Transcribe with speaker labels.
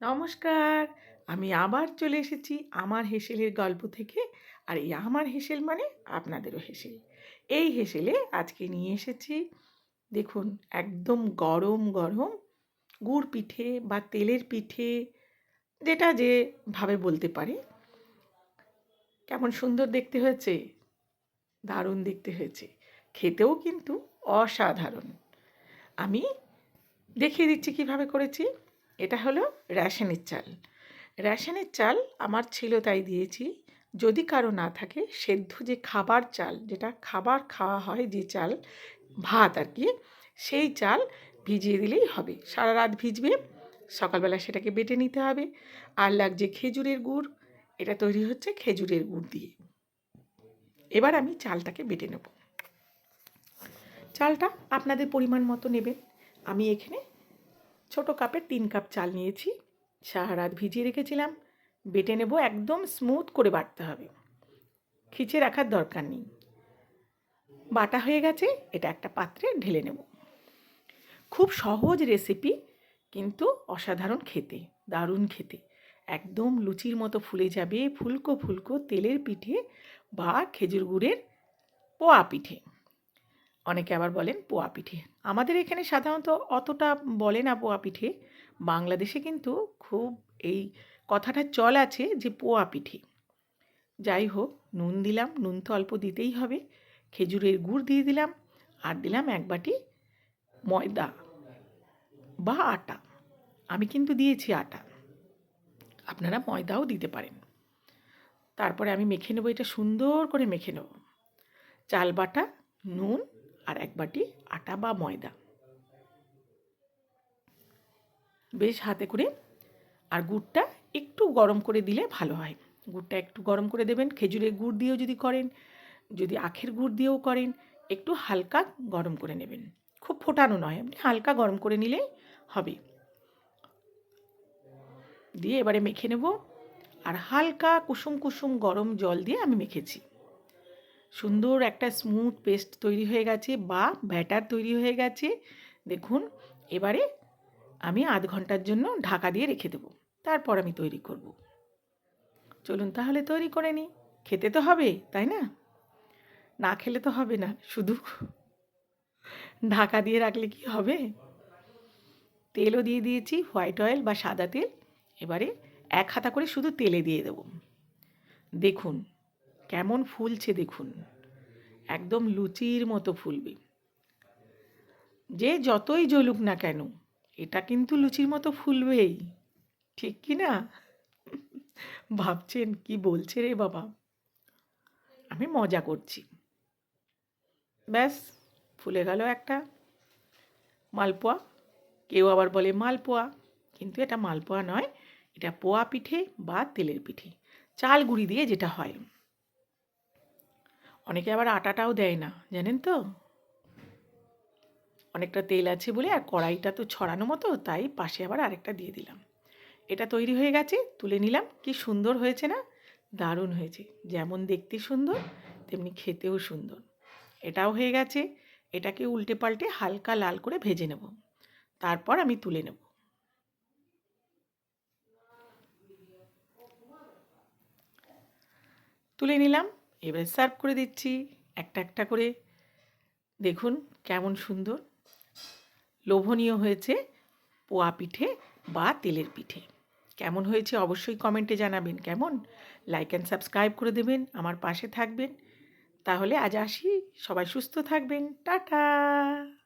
Speaker 1: নমস্কার। আমি আবার চলে এসেছি আমার হেসেলের গল্প থেকে। আর এই আমার হেসেল মানে আপনাদেরও হেসেল। এই হেসেলে আজকে নিয়ে এসেছি, দেখুন, একদম গরম গরম গুড় পিঠে বা তেলের পিঠে, যেটা যেভাবে বলতে পারে। কেমন সুন্দর দেখতে হয়েছে? দারুণ দেখতে হয়েছে। খেতেও কিন্তু অসাধারণ। আমি দেখিয়ে দিচ্ছি কীভাবে করেছি। এটা হলো রেশনের চাল। রেশনের চাল আমার ছিল তাই দিয়েছি। যদি কারও না থাকে, সেদ্ধ যে খাবার চাল, যেটা খাবার খাওয়া হয়, যে চাল, ভাত আর কি, সেই চাল ভিজিয়ে দিলেই হবে। সারা রাত ভিজবে, সকালবেলা সেটাকে বেটে নিতে হবে। আর লাগছে খেজুরের গুড়, এটা তৈরি হচ্ছে খেজুরের গুড় দিয়ে। এবার আমি চালটাকে বেটে নেব। চালটা আপনাদের পরিমাণ মতো নেবেন। আমি এখানে ছোটো কাপের তিন কাপ চাল নিয়েছি। সারা রাত ভিজিয়ে রেখেছিলাম। বেটে নেব একদম স্মুথ করে বাটতে হবে। খিচে রাখার দরকার নেই। বাটা হয়ে গেছে, এটা একটা পাত্রে ঢেলে নেব। খুব সহজ রেসিপি কিন্তু অসাধারণ খেতে, দারুণ খেতে। একদম লুচির মতো ফুলে যাবে ফুলকো ফুলকো তেলের পিঠে বা খেজুর গুড়ের পোয়া পিঠে। অনেকে আবার বলেন পোয়া পিঠে। আমাদের এখানে সাধারণত অতটা বলে না পোয়া পিঠে। বাংলাদেশে কিন্তু খুব এই কথাটা চল আছে যে পোয়া পিঠে। যাই হোক, নুন দিলাম, নুন তো অল্প দিতেই হবে। খেজুরের গুড় দিয়ে দিলাম, আর দিলাম এক বাটি ময়দা বা আটা। আমি কিন্তু দিয়েছি আটা। আপনারা ময়দাও দিতে পারেন। তারপরে আমি মেখে নেব, এটা সুন্দর করে মেখে নেব। চাল বাটা, নুন আর এক বাটি আটা বা ময়দা। বেশ হাতে করে আর গুড়টা একটু গরম করে দিলে ভালো হয়। গুড়টা একটু গরম করে দেবেন, খেজুরের গুড় দিয়েও যদি করেন, যদি আখের গুড় দিয়েও করেন, একটু হালকা গরম করে নেবেন। খুব ফোটানো নয়, আপনি হালকা গরম করে নিলেই হবে। দিয়ে এবারে মেখে নেব। আর হালকা কুসুম কুসুম গরম জল দিয়ে আমি মেখেছি। সুন্দর একটা স্মুথ পেস্ট তৈরি হয়ে গেছে বা ব্যাটার তৈরি হয়ে গেছে। দেখুন, এবারে আমি আধ ঘণ্টার জন্য ঢাকা দিয়ে রেখে দেবো। তারপর আমি তৈরি করব। চলুন তাহলে তৈরি করে নিই। খেতে তো হবে, তাই না? না খেলে তো হবে না, শুধু ঢাকা দিয়ে রাখলে কি হবে? তেলও দিয়ে দিয়েছি হোয়াইট অয়েল বা সাদা তেল। এবারে এক হাতা করে শুধু তেলে দিয়ে দেব। দেখুন কেমন ফুলছে দেখুন। একদম লুচির মতো ফুলবে। যে যতই জ্বলুক না কেন, এটা কিন্তু লুচির মতো ফুলবেই। ঠিক কি না? ভাবছেন কি বলছে রে বাবা? আমি মজা করছি। ব্যাস, ফুলে গেল একটা। মালপোয়া। কেউ আবার বলে মালপোয়া, কিন্তু এটা মালপোয়া নয়, এটা পোয়া পিঠে বা তেলের পিঠে। চাল গুঁড়ি দিয়ে যেটা হয়। অনেকে আবার আটাটাও দেয় না, জানেন তো? অনেকটা তেল আছে বলে আর কড়াইটা তো ছড়ানো মতো, তাই পাশে আবার আরেকটা দিয়ে দিলাম। এটা তৈরি হয়ে গেছে, তুলে নিলাম, কি সুন্দর হয়েছে না? দারুণ হয়েছে, যেমন দেখতে সুন্দর, তেমনি খেতেও সুন্দর। এটাও হয়ে গেছে, এটাকে উল্টে পাল্টে হালকা লাল করে ভেজে নেব। তারপর আমি তুলে নেব। তুলে নিলাম এবার সার্ভ করে দিচ্ছি। একটা একটা করে। দেখুন কেমন সুন্দর। লোভনীয় হয়েছে পোয়া পিঠে বা তেলের পিঠে। কেমন হয়েছে অবশ্যই কমেন্টে জানাবেন। কেমন? লাইক অ্যান্ড সাবস্ক্রাইব করে দেবেন, আমার পাশে থাকবেন। তাহলে আজ আসি। সবাই সুস্থ থাকবেন। টাটা!